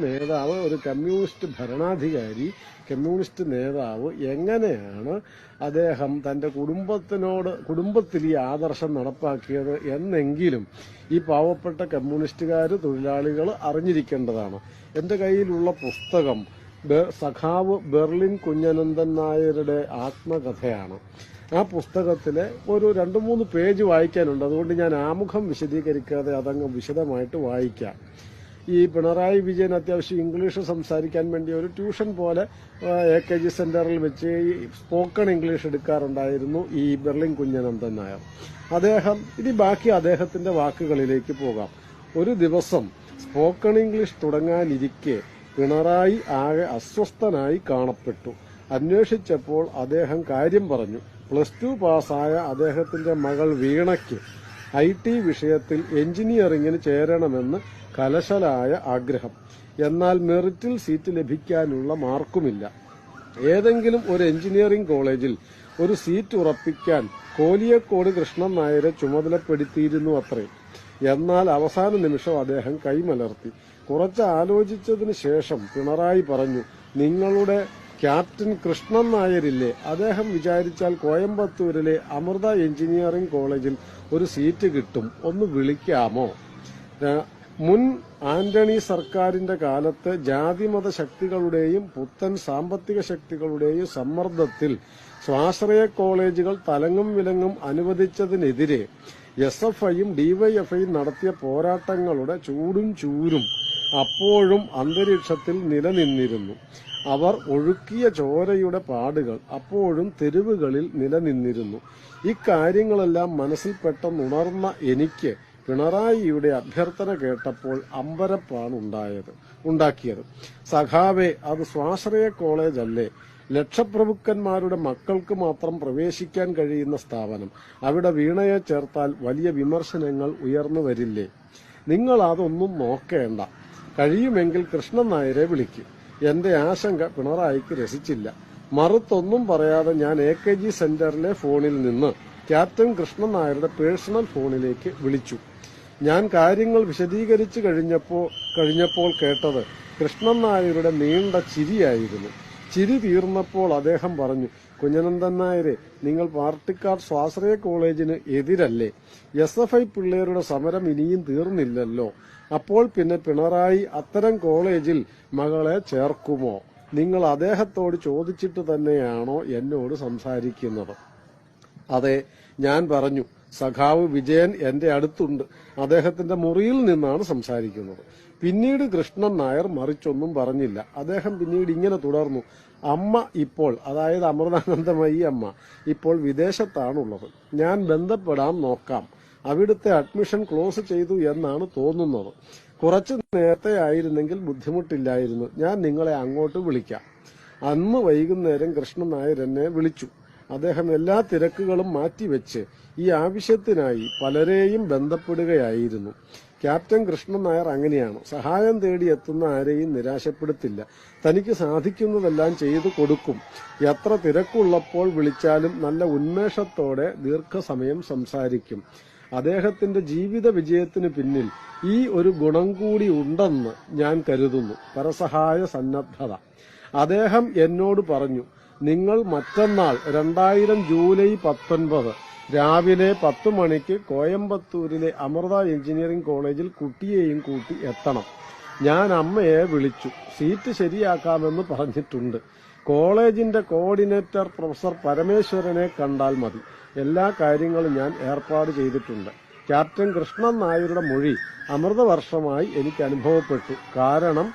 നേതാവ് ഒരു കമ്മ്യൂണിസ്റ്റ് ഭരണാധികാരി കമ്മ്യൂണിസ്റ്റ് നേതാവ് എങ്ങനെയാണ് അദ്ദേഹം തന്റെ കുടുംബത്തിനോട് കുടുംബത്തിൽ ഈ ആദർശം നടപ്പാക്കിയത് എന്നെങ്കിലും ഈ പാവപ്പെട്ട കമ്മ്യൂണിസ്റ്റുകാർ തൊഴിലാളികൾ അറിഞ്ഞിരിക്കേണ്ടതാണ്. എന്റെ കയ്യിലുള്ള പുസ്തകം സഖാവ് ബെർലിൻ കുഞ്ഞനന്ദൻ നായരുടെ ആത്മകഥയാണ്. ആ പുസ്തകത്തിലെ ഒരു രണ്ട് മൂന്ന് പേജ് വായിക്കാനുണ്ട്. അതുകൊണ്ട് ഞാൻ ആമുഖം വിശദീകരിക്കാതെ അതങ്ങ് വിശദമായിട്ട് വായിക്കാം. ഈ പിണറായി വിജയൻ അത്യാവശ്യം ഇംഗ്ലീഷ് സംസാരിക്കാൻ വേണ്ടി ഒരു ട്യൂഷൻ പോലെ എ കെ ജി സെന്ററിൽ വെച്ച് ഈ സ്പോക്കൺ ഇംഗ്ലീഷ് എടുക്കാറുണ്ടായിരുന്നു ഈ ബെർലിൻ കുഞ്ഞനന്ദൻ നായർ. അദ്ദേഹം ഇനി ബാക്കി അദ്ദേഹത്തിന്റെ വാക്കുകളിലേക്ക് പോകാം. ഒരു ദിവസം സ്പോക്കൺ ഇംഗ്ലീഷ് തുടങ്ങാനിരിക്കെ പിണറായി ആകെ അസ്വസ്ഥനായി കാണപ്പെട്ടു. അന്വേഷിച്ചപ്പോൾ അദ്ദേഹം കാര്യം പറഞ്ഞു. പ്ലസ് ടു പാസ്സായ അദ്ദേഹത്തിന്റെ മകൾ വീണയ്ക്ക് ഐ ടി വിഷയത്തിൽ എഞ്ചിനീയറിംഗിന് ചേരണമെന്ന് കലശലായ ആഗ്രഹം. എന്നാൽ മെറിറ്റിൽ സീറ്റ് ലഭിക്കാനുള്ള മാർക്കുമില്ല. ഏതെങ്കിലും ഒരു എഞ്ചിനീയറിംഗ് കോളേജിൽ ഒരു സീറ്റ് ഉറപ്പിക്കാൻ കോലിയക്കോട് കൃഷ്ണൻ നായരെ ചുമതലപ്പെടുത്തിയിരുന്നു അത്രേ. എന്നാൽ അവസാന നിമിഷം അദ്ദേഹം കൈമലർത്തി. കുറച്ച് ആലോചിച്ചതിന് ശേഷം പിണറായി പറഞ്ഞു നിങ്ങളുടെ ക്യാപ്റ്റൻ കൃഷ്ണൻ നായരില്ലേ? അദ്ദേഹം വിചാരിച്ചാൽ കോയമ്പത്തൂരിലെ അമൃത എഞ്ചിനീയറിംഗ് കോളേജിൽ ഒരു സീറ്റ് കിട്ടും. ഒന്ന് വിളിക്കാമോ? മുൻ ആന്റണി സർക്കാരിന്റെ കാലത്ത് ജാതിമത ശക്തികളുടെയും പുത്തൻ സാമ്പത്തിക ശക്തികളുടെയും സമ്മർദ്ദത്തിൽ സ്വാശ്രയ കോളേജുകൾ തലങ്ങും വിലങ്ങും അനുവദിച്ചതിനെതിരെ എസ് എഫ് ഐയും ഡിവൈഎഫ്ഐയും നടത്തിയ പോരാട്ടങ്ങളുടെ ചൂടും ചൂരും അപ്പോഴും അന്തരീക്ഷത്തിൽ നിലനിന്നിരുന്നു. അവർ ഒഴുക്കിയ ചോരയുടെ പാടുകൾ അപ്പോഴും തെരുവുകളിൽ നിലനിന്നിരുന്നു. ഇക്കാര്യങ്ങളെല്ലാം മനസ്സിൽ പെട്ടെന്നുണർന്ന എനിക്ക് പിണറായിയുടെ അഭ്യർത്ഥന കേട്ടപ്പോൾ അമ്പരപ്പാണ് ഉണ്ടായത് ഉണ്ടാക്കിയത്. സഖാവെ അത് സ്വാശ്രയ കോളേജ് അല്ലേ ലക്ഷപ്രഭുക്കന്മാരുടെ മക്കൾക്ക് മാത്രം പ്രവേശിക്കാൻ കഴിയുന്ന സ്ഥാപനം. അവിടെ വീണയെ ചേർത്താൽ വലിയ വിമർശനങ്ങൾ ഉയർന്നു വരില്ലേ. നിങ്ങൾ അതൊന്നും നോക്കേണ്ട. കഴിയുമെങ്കിൽ കൃഷ്ണൻ നായരെ വിളിക്കും. എന്റെ ആശങ്ക പിണറായിക്ക് രസിച്ചില്ല. മറുത്തൊന്നും പറയാതെ ഞാൻ എ കെ ജി സെന്ററിലെ ഫോണിൽ നിന്ന് ക്യാപ്റ്റൻ കൃഷ്ണൻ നായരുടെ പേഴ്സണൽ ഫോണിലേക്ക് വിളിച്ചു. ഞാൻ കാര്യങ്ങൾ വിശദീകരിച്ചു കഴിഞ്ഞപ്പോൾ കഴിഞ്ഞപ്പോൾ കേട്ടത് കൃഷ്ണൻ നായരുടെ നീണ്ട ചിരിയായിരുന്നു. ചിരി തീർന്നപ്പോൾ അദ്ദേഹം പറഞ്ഞു കുഞ്ഞനന്ദൻ നായരെ നിങ്ങൾ പാർട്ടിക്കാർ സ്വാശ്രയ കോളേജിന് എതിരല്ലേ? എസ് എഫ് ഐ പിള്ളേരുടെ സമരം ഇനിയും തീർന്നില്ലല്ലോ. അപ്പോൾ പിന്നെ പിണറായി അത്തരം കോളേജിൽ മകളെ ചേർക്കുമോ? നിങ്ങൾ അദ്ദേഹത്തോട് ചോദിച്ചിട്ട് തന്നെയാണോ എന്നോട് സംസാരിക്കുന്നത്. അതെ ഞാൻ പറഞ്ഞു സഖാവ് വിജയൻ എന്റെ അടുത്തുണ്ട്. അദ്ദേഹത്തിന്റെ മുറിയിൽ നിന്നാണ് സംസാരിക്കുന്നത്. പിന്നീട് കൃഷ്ണൻ നായർ മറിച്ചൊന്നും പറഞ്ഞില്ല. അദ്ദേഹം പിന്നീട് ഇങ്ങനെ തുടർന്നു. അമ്മ ഇപ്പോൾ അതായത് അമൃതാനന്ദമയി അമ്മ ഇപ്പോൾ വിദേശത്താണുള്ളത്. ഞാൻ ബന്ധപ്പെടാൻ നോക്കാം. അവിടുത്തെ അഡ്മിഷൻ ക്ലോസ് ചെയ്തു എന്നാണ് തോന്നുന്നത്. കുറച്ചു നേരത്തെ ആയിരുന്നെങ്കിൽ ബുദ്ധിമുട്ടില്ലായിരുന്നു. ഞാൻ നിങ്ങളെ അങ്ങോട്ട് വിളിക്കാം. അന്ന് വൈകുന്നേരം കൃഷ്ണൻ നായർ എന്നെ വിളിച്ചു. അദ്ദേഹം എല്ലാ തിരക്കുകളും മാറ്റിവെച്ച് ഈ ആവശ്യത്തിനായി പലരെയും ബന്ധപ്പെടുകയായിരുന്നു. ക്യാപ്റ്റൻ കൃഷ്ണൻ നായർ അങ്ങനെയാണ്. സഹായം തേടി എത്തുന്ന ആരെയും നിരാശപ്പെടുത്തില്ല. തനിക്ക് സാധിക്കുന്നതെല്ലാം ചെയ്തു കൊടുക്കും. എത്ര തിരക്കുള്ളപ്പോൾ വിളിച്ചാലും നല്ല ഉന്മേഷത്തോടെ ദീർഘസമയം സംസാരിക്കും. അദ്ദേഹത്തിന്റെ ജീവിത വിജയത്തിന് പിന്നിൽ ഈ ഒരു ഗുണം കൂടി ഉണ്ടെന്ന് ഞാൻ കരുതുന്നു. പരസഹായ സന്നദ്ധത. അദ്ദേഹം എന്നോട് പറഞ്ഞു നിങ്ങൾ മറ്റന്നാൾ രണ്ടായിരം ജൂലൈ പത്തൊൻപത് രാവിലെ പത്ത് മണിക്ക് കോയമ്പത്തൂരിലെ അമൃത എഞ്ചിനീയറിംഗ് കോളേജിൽ കുട്ടിയെയും കൂട്ടി എത്തണം. ഞാൻ അമ്മയെ വിളിച്ചു. സീറ്റ് ശരിയാക്കാമെന്ന് പറഞ്ഞിട്ടുണ്ട്. കോളേജിന്റെ കോർഡിനേറ്റർ പ്രൊഫസർ പരമേശ്വരനെ കണ്ടാൽ മതി. എല്ലാ കാര്യങ്ങളും ഞാൻ ഏർപ്പാട് ചെയ്തിട്ടുണ്ട്. ക്യാപ്റ്റൻ കൃഷ്ണൻ നായരുടെ മൊഴി അമൃതവർഷമായി എനിക്ക് അനുഭവപ്പെട്ടു. കാരണം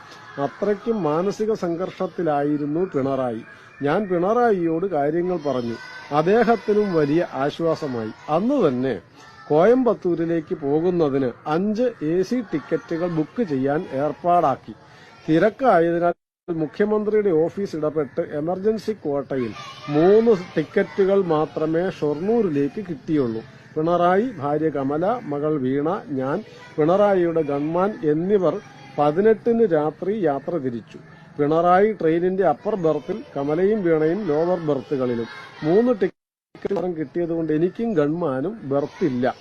അത്രയ്ക്കും മാനസിക സംഘർഷത്തിലായിരുന്നു പിണറായി. ഞാൻ പിണറായിയോട് കാര്യങ്ങൾ പറഞ്ഞു. അദ്ദേഹത്തിനും വലിയ ആശ്വാസമായി. അന്ന് തന്നെ കോയമ്പത്തൂരിലേക്ക് പോകുന്നതിന് അഞ്ച് എ സി ടിക്കറ്റുകൾ ബുക്ക് ചെയ്യാൻ ഏർപ്പാടാക്കി. തിരക്കായതിനാൽ മുഖ്യമന്ത്രിയുടെ ഓഫീസ് ഇടപെട്ട് എമർജൻസി ക്വാട്ടയിൽ മൂന്ന് ടിക്കറ്റുകൾ മാത്രമേ ഷൊർണൂരിലേക്ക് കിട്ടിയുള്ളൂ. പിണറായി ഭാര്യ കമല മകൾ വീണ ഞാൻ പിണറായിയുടെ ഗൺമാൻ എന്നിവർ പതിനെട്ടിന് രാത്രി യാത്ര തിരിച്ചു. പിണറായി ട്രെയിനിന്റെ അപ്പർ ബർത്തിൽ കമലയും വീണയും ലോവർ ബർത്തുകളിലും. മൂന്ന് ടിക്കറ്റ് കിട്ടിയതുകൊണ്ട് എനിക്കും ഗൺമാനും ബർത്തില്ല.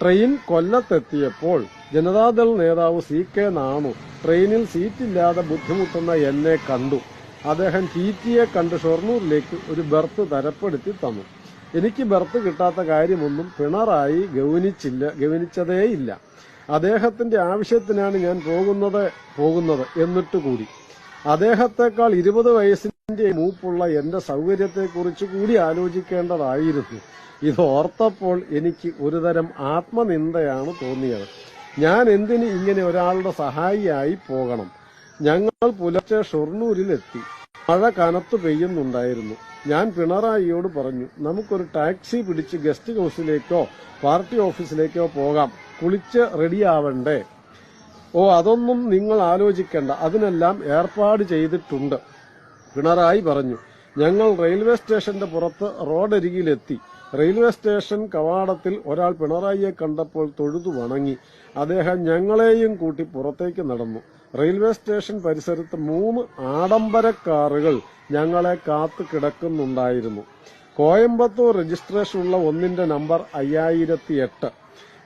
ട്രെയിൻ കൊല്ലത്തെത്തിയപ്പോൾ ജനതാദൾ നേതാവ് സി കെ നാണു ട്രെയിനിൽ സീറ്റില്ലാതെ ബുദ്ധിമുട്ടുന്ന എന്നെ കണ്ടു. അദ്ദേഹം ടി ടിയെ കണ്ട് ഷൊർണൂരിലേക്ക് ഒരു ബർത്ത് തരപ്പെടുത്തി തന്നു. എനിക്ക് ബർത്ത് കിട്ടാത്ത കാര്യമൊന്നും പിണറായി ഗൗനിച്ചില്ല ഗൗനിച്ചതേയില്ല. അദ്ദേഹത്തിന്റെ ആവശ്യത്തിനാണ് ഞാൻ പോകുന്നത് പോകുന്നത് എന്നിട്ട് കൂടി. അദ്ദേഹത്തെക്കാൾ ഇരുപത് വയസ്സിന്റെ മൂപ്പുള്ള എന്റെ സൗകര്യത്തെക്കുറിച്ച് കൂടി ആലോചിക്കേണ്ടതായിരുന്നു. ഇത് ഓർത്തപ്പോൾ എനിക്ക് ഒരുതരം ആത്മനിന്ദയാണ് തോന്നിയത്. ഞാൻ എന്തിന് ഇങ്ങനെ ഒരാളുടെ സഹായിയായി പോകണം? ഞങ്ങൾ പുലർച്ചെ ഷൊർണൂരിലെത്തി. മഴ കനത്തു പെയ്യുന്നുണ്ടായിരുന്നു. ഞാൻ പിണറായിയോട് പറഞ്ഞു നമുക്കൊരു ടാക്സി പിടിച്ച് ഗസ്റ്റ് ഹൗസിലേക്കോ പാർട്ടി ഓഫീസിലേക്കോ പോകാം. കുളിച്ച് റെഡിയാവണ്ടേ? ഓ അതൊന്നും നിങ്ങൾ ആലോചിക്കേണ്ട. അതിനെല്ലാം ഏർപ്പാട് ചെയ്തിട്ടുണ്ട് പിണറായി പറഞ്ഞു. ഞങ്ങൾ റെയിൽവേ സ്റ്റേഷന്റെ പുറത്ത് റോഡരികിലെത്തി. റെയിൽവേ സ്റ്റേഷൻ കവാടത്തിൽ ഒരാൾ പിണറായിയെ കണ്ടപ്പോൾ തൊഴുതു വണങ്ങി. അദ്ദേഹം ഞങ്ങളെയും കൂട്ടി പുറത്തേക്ക് നടന്നു. റെയിൽവേ സ്റ്റേഷൻ പരിസരത്ത് മൂന്ന് ആഡംബര കാറുകൾ ഞങ്ങളെ കാത്തു കിടക്കുന്നുണ്ടായിരുന്നു. കോയമ്പത്തൂർ രജിസ്ട്രേഷനുള്ള ഒന്നിന്റെ നമ്പർ അയ്യായിരത്തി എട്ട്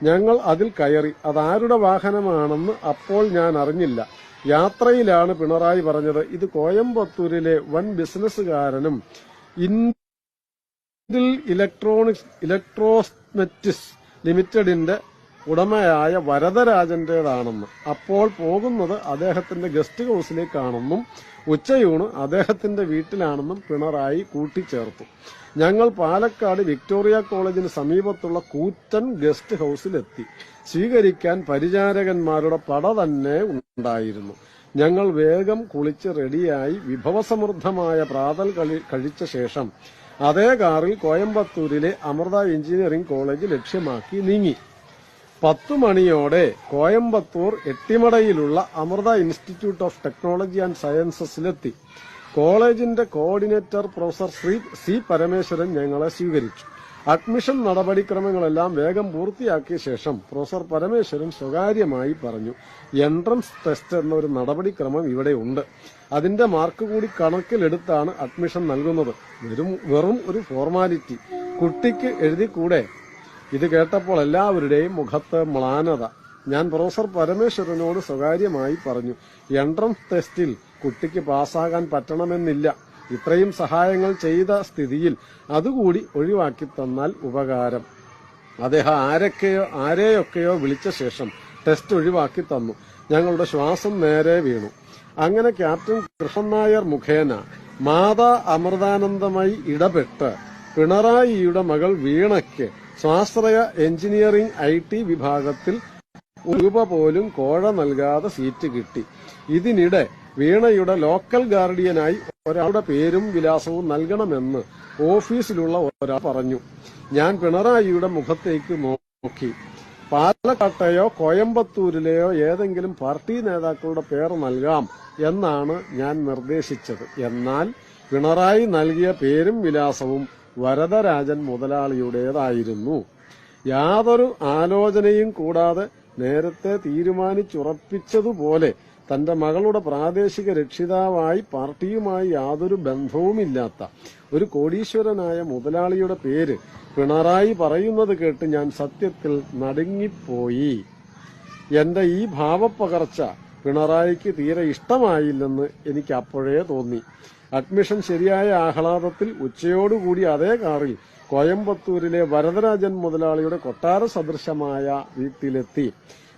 ഞങ്ങൾ അതിൽ കയറി. അതാരുടെ വാഹനമാണെന്ന് അപ്പോൾ ഞാൻ അറിഞ്ഞില്ല. യാത്രയിലാണ് പിണറായി പറഞ്ഞത്. ഇത് കോയമ്പത്തൂരിലെ വൻ ബിസിനസ്സുകാരനും ഇന്ത്യൻ ഇലക്ട്രോണിക്സ് ഇലക്ട്രോസ്മെറ്റിസ് ലിമിറ്റഡിന്റെ ഉടമയായ വരദരാജന്റേതാണെന്ന്. അപ്പോൾ പോകുന്നത് അദ്ദേഹത്തിന്റെ ഗസ്റ്റ് ഹൌസിലേക്കാണെന്നും ഉച്ചയൂണ് അദ്ദേഹത്തിന്റെ വീട്ടിലാണെന്നും പിണറായി കൂട്ടിച്ചേർത്തു. ഞങ്ങൾ പാലക്കാട് വിക്ടോറിയ കോളേജിന് സമീപത്തുള്ള കൂറ്റൻ ഗസ്റ്റ് ഹൌസിലെത്തി. സ്വീകരിക്കാൻ പരിചാരകന്മാരുടെ പട തന്നെ ഉണ്ടായിരുന്നു. ഞങ്ങൾ വേഗം കുളിച്ച് റെഡിയായി വിഭവസമൃദ്ധമായ പ്രാതൽ കഴിച്ച ശേഷം അതേ കാറിൽ കോയമ്പത്തൂരിലെ അമൃത എഞ്ചിനീയറിംഗ് കോളേജ് ലക്ഷ്യമാക്കി നീങ്ങി. പത്തു മണിയോടെ Coimbatore എട്ടിമടയിലുള്ള Amrita institute of technology and സയൻസസിലെത്തി. കോളേജിന്റെ coordinator professor Shri C Parameswaran ഞങ്ങളെ സ്വീകരിച്ചു. അഡ്മിഷൻ നടപടിക്രമങ്ങളെല്ലാം വേഗം പൂർത്തിയാക്കിയ ശേഷം പ്രൊഫസർ പരമേശ്വരൻ സ്വകാര്യമായി പറഞ്ഞു എൻട്രൻസ് ടെസ്റ്റ് എന്നൊരു നടപടിക്രമം ഇവിടെ ഉണ്ട്. അതിന്റെ മാർക്ക് കൂടി കണക്കിലെടുത്താണ് അഡ്മിഷൻ നൽകുന്നത്. വെറും വെറും ഒരു ഫോർമാലിറ്റി. കുട്ടിക്ക് എഴുതിക്കൂടെ? ഇത് കേട്ടപ്പോൾ എല്ലാവരുടെയും മുഖത്ത് മ്ലാനത. ഞാൻ പ്രൊഫസർ പരമേശ്വരനോട് സ്വകാര്യമായി പറഞ്ഞു എൻട്രൻസ് ടെസ്റ്റിൽ കുട്ടിക്ക് പാസ്സാകാൻ പറ്റണമെന്നില്ല. ഇത്രയും സഹായങ്ങൾ ചെയ്ത സ്ഥിതിയിൽ അതുകൂടി ഒഴിവാക്കി തന്നാൽ ഉപകാരം. അദ്ദേഹം ആരൊക്കെയോ ആരെയൊക്കെയോ വിളിച്ച ശേഷം ടെസ്റ്റ് ഒഴിവാക്കി തന്നു. ഞങ്ങളുടെ ശ്വാസം നേരെ വീണു. അങ്ങനെ ക്യാപ്റ്റൻ കൃഷ്ണൻ നായർ മുഖേന മാതാ അമൃതാനന്ദമായി ഇടപെട്ട് പിണറായിയുടെ മകൾ വീണയ്ക്ക് സ്വാശ്രയ എഞ്ചിനീയറിംഗ് ഐ ടി വിഭാഗത്തിൽ രൂപ പോലും കോഴ നൽകാതെ സീറ്റ് കിട്ടി. ഇതിനിടെ വീണയുടെ ലോക്കൽ ഗാർഡിയനായി ഒരാളുടെ പേരും വിലാസവും നൽകണമെന്ന് ഓഫീസിലുള്ള ഒരാൾ പറഞ്ഞു. ഞാൻ പിണറായിയുടെ മുഖത്തേക്ക് നോക്കി. പാലക്കാട്ടെയോ കോയമ്പത്തൂരിലെയോ ഏതെങ്കിലും പാർട്ടി നേതാക്കളുടെ പേര് നൽകാം എന്നാണ് ഞാൻ നിർദ്ദേശിച്ചത്. എന്നാൽ പിണറായി നൽകിയ പേരും വിലാസവും വരദരാജൻ മുതലാളിയുടേതായിരുന്നു. യാതൊരു ആലോചനയും കൂടാതെ നേരത്തെ തീരുമാനിച്ചുറപ്പിച്ചതുപോലെ തന്റെ മകളുടെ പ്രാദേശിക രക്ഷിതാവായി പാർട്ടിയുമായി യാതൊരു ബന്ധവുമില്ലാത്ത ഒരു കോടീശ്വരനായ മുതലാളിയുടെ പേര് പിണറായി പറയുന്നത് കേട്ട് ഞാൻ സത്യത്തിൽ നടുങ്ങിപ്പോയി. എന്റെ ഈ ഭാവപ്പകർച്ച പിണറായിക്ക് തീരെ ഇഷ്ടമായില്ലെന്ന് എനിക്ക് അപ്പോഴേ തോന്നി. അഡ്മിഷൻ ശരിയായ ആഹ്ലാദത്തിൽ ഉച്ചയോടുകൂടി അതേ കാറിൽ കോയമ്പത്തൂരിലെ വരദരാജൻ മുതലാളിയുടെ കൊട്ടാര സദൃശമായ വീട്ടിലെത്തി.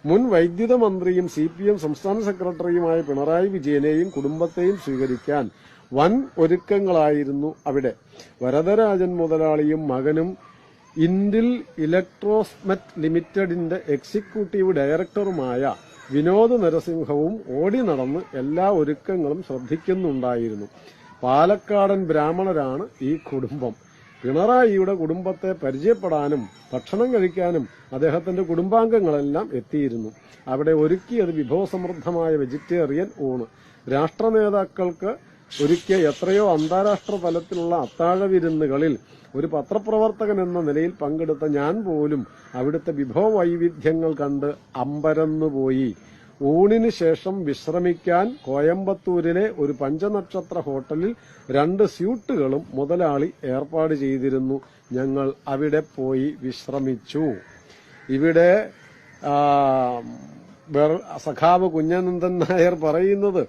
മുൻ വൈദ്യുത മന്ത്രിയും സി പി എം സംസ്ഥാന സെക്രട്ടറിയുമായ പിണറായി വിജയനെയും കുടുംബത്തെയും സ്വീകരിക്കാൻ വൻ ഒരുക്കങ്ങളായിരുന്നു അവിടെ. വരദരാജൻ മുതലാളിയും മകനും ഇൻഡിൽ ഇലക്ട്രോസ്മെറ്റ് ലിമിറ്റഡിന്റെ എക്സിക്യൂട്ടീവ് ഡയറക്ടറുമായ വിനോദ് നരസിംഹവും ഓടി നടന്ന് എല്ലാ ഒരുക്കങ്ങളും ശ്രദ്ധിക്കുന്നുണ്ടായിരുന്നു. പാലക്കാടൻ ബ്രാഹ്മണരാണ് ഈ കുടുംബം. പിണറായിയുടെ കുടുംബത്തെ പരിചയപ്പെടാനും ഭക്ഷണം കഴിക്കാനും അദ്ദേഹത്തിന്റെ കുടുംബാംഗങ്ങളെല്ലാം എത്തിയിരുന്നു. അവിടെ ഒരുക്കിയത് വിഭവസമൃദ്ധമായ വെജിറ്റേറിയൻ ഊണ്. രാഷ്ട്ര നേതാക്കൾക്ക് ഒരുക്കിയ എത്രയോ അന്താരാഷ്ട്ര തലത്തിലുള്ള അത്താഴ വിരുന്നുകളിൽ ഒരു പത്രപ്രവർത്തകൻ എന്ന നിലയിൽ പങ്കെടുത്ത ഞാൻ പോലും അവിടുത്തെ വിഭവ വൈവിധ്യങ്ങൾ കണ്ട് അമ്പരന്നുപോയി. ഊണിന് ശേഷം വിശ്രമിക്കാൻ കോയമ്പത്തൂരിലെ ഒരു പഞ്ചനക്ഷത്ര ഹോട്ടലിൽ രണ്ട് സ്യൂട്ടുകളും മുതലാളി ഏർപ്പാട് ചെയ്തിരുന്നു. ഞങ്ങൾ അവിടെ പോയി വിശ്രമിച്ചു. ഇവിടെ സഖാവ് കുഞ്ഞനന്ദൻ നായർ പറയുന്നത്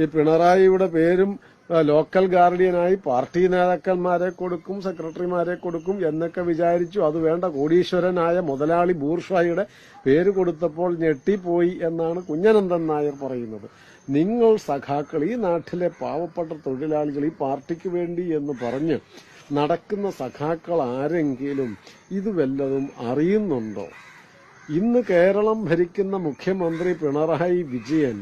ഈ പിണറായിയുടെ പേരും ലോക്കൽ ഗാർഡിയനായി പാർട്ടി നേതാക്കന്മാരെ കൊടുക്കും സെക്രട്ടറിമാരെ കൊടുക്കും എന്നൊക്കെ വിചാരിച്ചു. അത് വേണ്ട കോടീശ്വരനായ മുതലാളി ബൂർഷായിയുടെ പേര് കൊടുത്തപ്പോൾ ഞെട്ടിപ്പോയി എന്നാണ് കുഞ്ഞനന്ദൻ നായർ പറയുന്നത്. നിങ്ങൾ സഖാക്കൾ ഈ നാട്ടിലെ പാവപ്പെട്ട തൊഴിലാളികൾ ഈ പാർട്ടിക്ക് വേണ്ടി എന്ന് പറഞ്ഞ് നടക്കുന്ന സഖാക്കൾ ആരെങ്കിലും ഇത് വല്ലതും അറിയുന്നുണ്ടോ? ഇന്ന് കേരളം ഭരിക്കുന്ന മുഖ്യമന്ത്രി പിണറായി വിജയൻ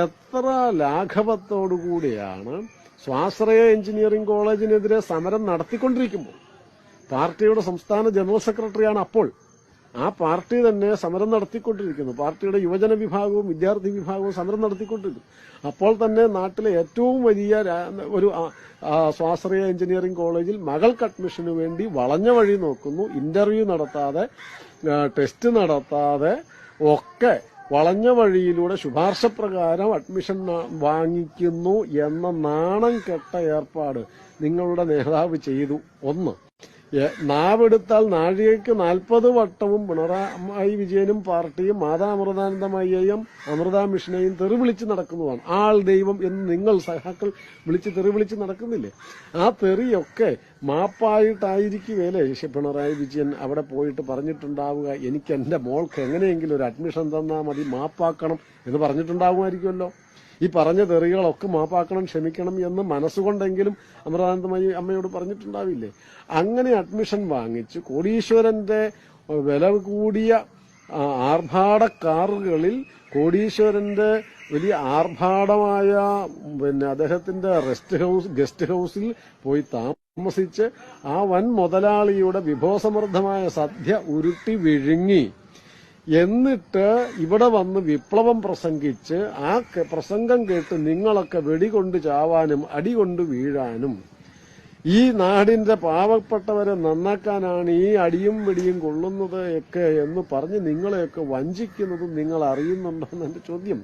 എത്ര ലാഘവത്തോടുകൂടിയാണ് സ്വാശ്രയ എഞ്ചിനീയറിംഗ് കോളേജിനെതിരെ സമരം നടത്തിക്കൊണ്ടിരിക്കുമ്പോൾ പാർട്ടിയുടെ സംസ്ഥാന ജനറൽ സെക്രട്ടറിയാണ് അപ്പോൾ. ആ പാർട്ടി തന്നെ സമരം നടത്തിക്കൊണ്ടിരിക്കുന്നു. പാർട്ടിയുടെ യുവജന വിഭാഗവും വിദ്യാർത്ഥി വിഭാഗവും സമരം നടത്തിക്കൊണ്ടിരിക്കുന്നു അപ്പോൾ തന്നെ നാട്ടിലെ ഏറ്റവും വലിയ ഒരു സ്വാശ്രയ എഞ്ചിനീയറിംഗ് കോളേജിൽ മകൾക്ക് അഡ്മിഷന് വേണ്ടി വളഞ്ഞ വഴി നോക്കുന്നു. ഇന്റർവ്യൂ നടത്താതെ ടെസ്റ്റ് നടത്താതെ ഒക്കെ വളഞ്ഞ വഴിയിലൂടെ ശുപാർശ പ്രകാരം അഡ്മിഷൻ വാങ്ങിക്കുന്നു എന്ന നാണം കെട്ട ഏർപ്പാട് നിങ്ങളുടെ നേതാവ് ചെയ്തു. ഒന്ന് നാവെടുത്താൽ നാഴികയ്ക്ക് നാൽപ്പത് വട്ടവും പിണറായി വിജയനും പാർട്ടിയും മാതാ അമൃതാനന്ദമയ്യയും അമൃത മിഷനെയും തെറി വിളിച്ച് നടക്കുന്നതാണ്. ആൾ ദൈവം എന്ന് നിങ്ങൾ സഹാക്കൾ വിളിച്ച് തെറി വിളിച്ച് നടക്കുന്നില്ലേ? ആ തെറിയൊക്കെ മാപ്പായിട്ടായിരിക്കുമേലേ ശ- പിണറായി വിജയൻ അവിടെ പോയിട്ട് പറഞ്ഞിട്ടുണ്ടാവുക. എനിക്ക് എന്റെ മോൾക്ക് എങ്ങനെയെങ്കിലും ഒരു അഡ്മിഷൻ തന്നാൽ മതി മാപ്പാക്കണം എന്ന് പറഞ്ഞിട്ടുണ്ടാവുമായിരിക്കുമല്ലോ. ഈ പറഞ്ഞ തെറികളൊക്കെ മാപ്പാക്കണം ക്ഷമിക്കണം എന്ന് മനസ്സുകൊണ്ടെങ്കിലും അമൃതാനന്ദമയി അമ്മയോട് പറഞ്ഞിട്ടുണ്ടാവില്ലേ? അങ്ങനെ അഡ്മിഷൻ വാങ്ങിച്ച് കോടീശ്വരന്റെ വില കൂടിയ ആർഭാട കാറുകളിൽ കോടീശ്വരന്റെ വലിയ ആർഭാടമായ പിന്നെ അദ്ദേഹത്തിന്റെ റെസ്റ്റ് ഹൗസ് ഗസ്റ്റ് ഹൗസിൽ പോയി താമസിച്ച് ആ വൻ മുതലാളിയുടെ വിഭവസമൃദ്ധമായ സദ്യ ഉരുട്ടി വിഴുങ്ങി. എന്നിട്ട് ഇവിടെ വന്ന് വിപ്ലവം പ്രസംഗിച്ച് ആ പ്രസംഗം കേട്ട് നിങ്ങളൊക്കെ വെടികൊണ്ട് ചാവാനും അടികൊണ്ട് വീഴാനും. ഈ നാടിന്റെ പാവപ്പെട്ടവരെ നന്നാക്കാനാണ് ഈ അടിയും വെടിയും കൊള്ളുന്നത് ഒക്കെ എന്ന് പറഞ്ഞ് നിങ്ങളെയൊക്കെ വഞ്ചിക്കുന്നതും നിങ്ങൾ അറിയുന്നുണ്ടോ എന്നെ ചോദ്യം.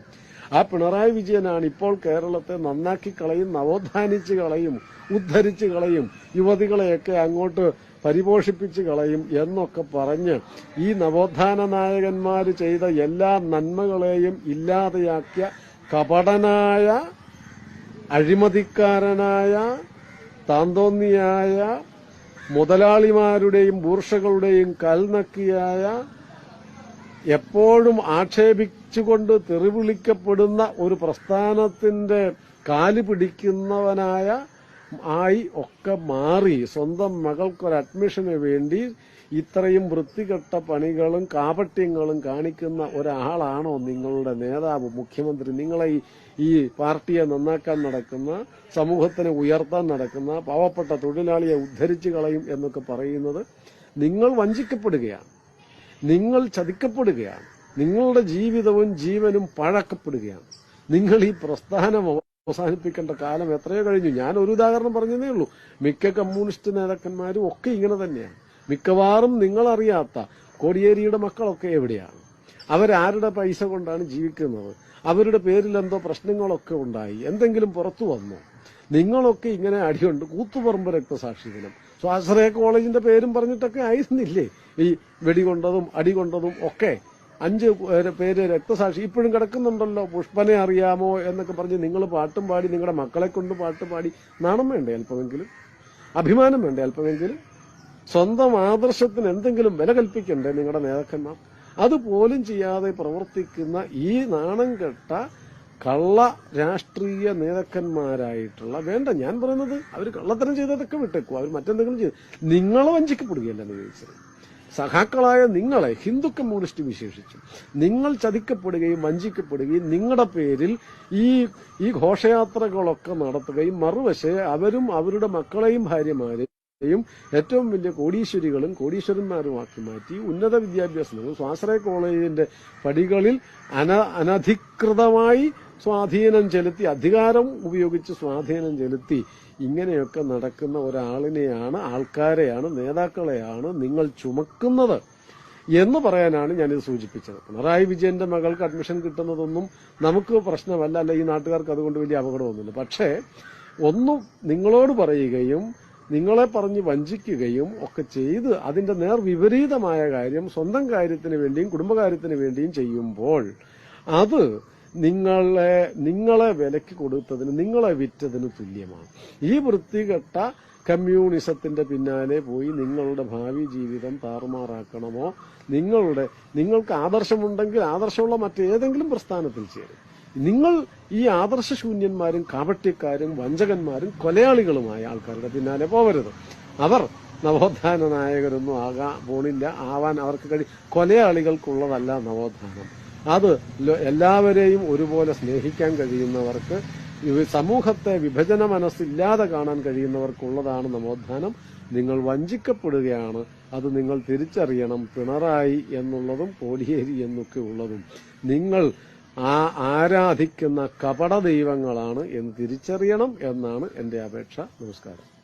ആ പിണറായി വിജയനാണ് ഇപ്പോൾ കേരളത്തെ നന്നാക്കി കളയും നവോത്ഥാനിച്ച് കളയും ഉദ്ധരിച്ച് കളയും യുവതികളെയൊക്കെ അങ്ങോട്ട് പരിപോഷിപ്പിച്ച് കളയും എന്നൊക്കെ പറഞ്ഞ് ഈ നവോത്ഥാന നായകന്മാർ ചെയ്ത എല്ലാ നന്മകളെയും ഇല്ലാതെയാക്കിയ കപടനായ അഴിമതിക്കാരനായ താന്തോന്നിയായ മുതലാളിമാരുടെയും ബൂർഷകളുടെയും കൽനക്കിയായ എപ്പോഴും ആക്ഷേപിച്ചുകൊണ്ട് തെറിവിളിക്കപ്പെടുന്ന ഒരു പ്രസ്ഥാനത്തിന്റെ കാൽ പിടിക്കുന്നവനായ ആയി ഒക്കെ മാറി സ്വന്തം മകൾക്കൊരു അഡ്മിഷന് വേണ്ടി ഇത്രയും വൃത്തികെട്ട പണികളും കാപട്യങ്ങളും കാണിക്കുന്ന ഒരാളാണോ നിങ്ങളുടെ നേതാവ് മുഖ്യമന്ത്രി? നിങ്ങളെ ഈ പാർട്ടിയെ നന്നാക്കാൻ നടക്കുന്ന സമൂഹത്തിനെ ഉയർത്താൻ നടക്കുന്ന പാവപ്പെട്ട തൊഴിലാളിയെ ഉദ്ധരിച്ചു കളയും എന്നൊക്കെ പറയുന്നത് നിങ്ങൾ വഞ്ചിക്കപ്പെടുകയാണ്. നിങ്ങൾ ചതിക്കപ്പെടുകയാണ്. നിങ്ങളുടെ ജീവിതവും ജീവനും പഴക്കപ്പെടുകയാണ്. നിങ്ങൾ ഈ പ്രസ്ഥാനം അവസാനിപ്പിക്കേണ്ട കാലം എത്രയോ കഴിഞ്ഞു. ഞാൻ ഒരു ഉദാഹരണം പറഞ്ഞതേ ഉള്ളൂ. മിക്ക കമ്മ്യൂണിസ്റ്റ് നേതാക്കന്മാരും ഒക്കെ ഇങ്ങനെ തന്നെയാണ്. മിക്കവാറും നിങ്ങളറിയാത്ത കോടിയേരിയുടെ മക്കളൊക്കെ എവിടെയാണ്? അവരാരുടെ പൈസ കൊണ്ടാണ് ജീവിക്കുന്നത്? അവരുടെ പേരിൽ എന്തോ പ്രശ്നങ്ങളൊക്കെ ഉണ്ടായി? എന്തെങ്കിലും പുറത്തു വന്നു? നിങ്ങളൊക്കെ ഇങ്ങനെ അടിയുണ്ട്. കൂത്തുപറമ്പ് രക്തസാക്ഷി ദിനം സ്വാശ്രയ കോളേജിന്റെ പേരും പറഞ്ഞിട്ടൊക്കെ ആയിരുന്നില്ലേ? ഈ വെടികൊണ്ടതും അടികൊണ്ടതും ഒക്കെ. അഞ്ച് പേര് രക്തസാക്ഷി ഇപ്പോഴും കിടക്കുന്നുണ്ടല്ലോ. പുഷ്പനെ അറിയാമോ എന്നൊക്കെ പറഞ്ഞ് നിങ്ങൾ പാട്ടും പാടി നിങ്ങളുടെ മക്കളെ കൊണ്ട് പാട്ട് പാടി നാണം വേണ്ടേ അല്പമെങ്കിലും? അഭിമാനം വേണ്ടേ അല്പമെങ്കിലും? സ്വന്തം ആദർശത്തിന് എന്തെങ്കിലും വില കൽപ്പിക്കണ്ടേ നിങ്ങളുടെ നേതാക്കന്മാർ? അതുപോലും ചെയ്യാതെ പ്രവർത്തിക്കുന്ന ഈ നാണം കെട്ട കള്ള രാഷ്ട്രീയ നേതാക്കന്മാരായിട്ടുള്ള വേണ്ട ഞാൻ പറയുന്നത് അവർ കള്ളത്തരം ചെയ്തതൊക്കെ വിട്ടേക്കും. അവർ മറ്റെന്തെങ്കിലും ചെയ്തു. നിങ്ങളെ വഞ്ചിക്കപ്പെടുകയല്ല എന്ന് ചോദിച്ചത്? സഖാക്കളായ നിങ്ങളെ ഹിന്ദു കമ്മ്യൂണിസ്റ്റ് വിശേഷിച്ചു. നിങ്ങൾ ചതിക്കപ്പെടുകയും വഞ്ചിക്കപ്പെടുകയും നിങ്ങളുടെ പേരിൽ ഈ ഈ ഘോഷയാത്രകളൊക്കെ നടത്തുകയും മറുവശെ അവരും അവരുടെ മക്കളെയും ഭാര്യമാരെയും ഏറ്റവും വലിയ കോടീശ്വരികളും കോടീശ്വരന്മാരുമാക്കി മാറ്റി ഉന്നത വിദ്യാഭ്യാസം സ്വാശ്രയ കോളേജിന്റെ പടികളിൽ അന അനധികൃതമായി സ്വാധീനം ചെലുത്തി അധികാരം ഉപയോഗിച്ച് സ്വാധീനം ചെലുത്തി ഇങ്ങനെയൊക്കെ നടക്കുന്ന ഒരാളിനെയാണ് ആൾക്കാരെയാണ് നേതാക്കളെയാണ് നിങ്ങൾ ചുമക്കുന്നത് എന്ന് പറയാനാണ് ഞാനിത് സൂചിപ്പിച്ചത്. പിണറായി വിജയന്റെ മകൾക്ക് അഡ്മിഷൻ കിട്ടുന്നതൊന്നും നമുക്ക് പ്രശ്നമല്ല അല്ല ഈ നാട്ടുകാർക്ക് അതുകൊണ്ട് വലിയ അപകടമൊന്നുമില്ല. പക്ഷേ ഒന്നും നിങ്ങളോട് പറയുകയും നിങ്ങളെ പറഞ്ഞ് വഞ്ചിക്കുകയും ഒക്കെ ചെയ്ത് അതിന്റെ നേർ വിപരീതമായ കാര്യം സ്വന്തം കാര്യത്തിന് വേണ്ടിയും കുടുംബകാര്യത്തിന് വേണ്ടിയും ചെയ്യുമ്പോൾ അത് നിങ്ങളെ നിങ്ങളെ വിലക്ക് കൊടുത്തതിന് നിങ്ങളെ വിറ്റതിന് തുല്യമാണ്. ഈ വൃത്തികെട്ട കമ്മ്യൂണിസത്തിന്റെ പിന്നാലെ പോയി നിങ്ങളുടെ ഭാവി ജീവിതം താറുമാറാക്കണമോ? നിങ്ങളുടെ നിങ്ങൾക്ക് ആദർശമുണ്ടെങ്കിൽ ആദർശമുള്ള മറ്റേതെങ്കിലും പ്രസ്ഥാനത്തിൽ ചേരും. നിങ്ങൾ ഈ ആദർശശൂന്യന്മാരും കാപട്യക്കാരും വഞ്ചകന്മാരും കൊലയാളികളുമായ ആൾക്കാരുടെ പിന്നാലെ പോവരുത് അവർ നവോത്ഥാന നായകരൊന്നും ആകാൻ പോണില്ല ആവാൻ അവർക്ക് കഴി കൊലയാളികൾക്കുള്ളതല്ല നവോത്ഥാനം. അത് എല്ലാവരെയും ഒരുപോലെ സ്നേഹിക്കാൻ കഴിയുന്നവർക്ക് സമൂഹത്തെ വിഭജന മനസ്സില്ലാതെ കാണാൻ കഴിയുന്നവർക്കുള്ളതാണ് നവോത്ഥാനം. നിങ്ങൾ വഞ്ചിക്കപ്പെടുകയാണ്. അത് നിങ്ങൾ തിരിച്ചറിയണം. പിണറായി എന്നുള്ളതും കോടിയേരി എന്നൊക്കെ ഉള്ളതും. നിങ്ങൾ ആ ആരാധിക്കുന്ന കപട ദൈവങ്ങളാണ് എന്ന് തിരിച്ചറിയണം എന്നാണ് എന്റെ അപേക്ഷ. നമസ്കാരം.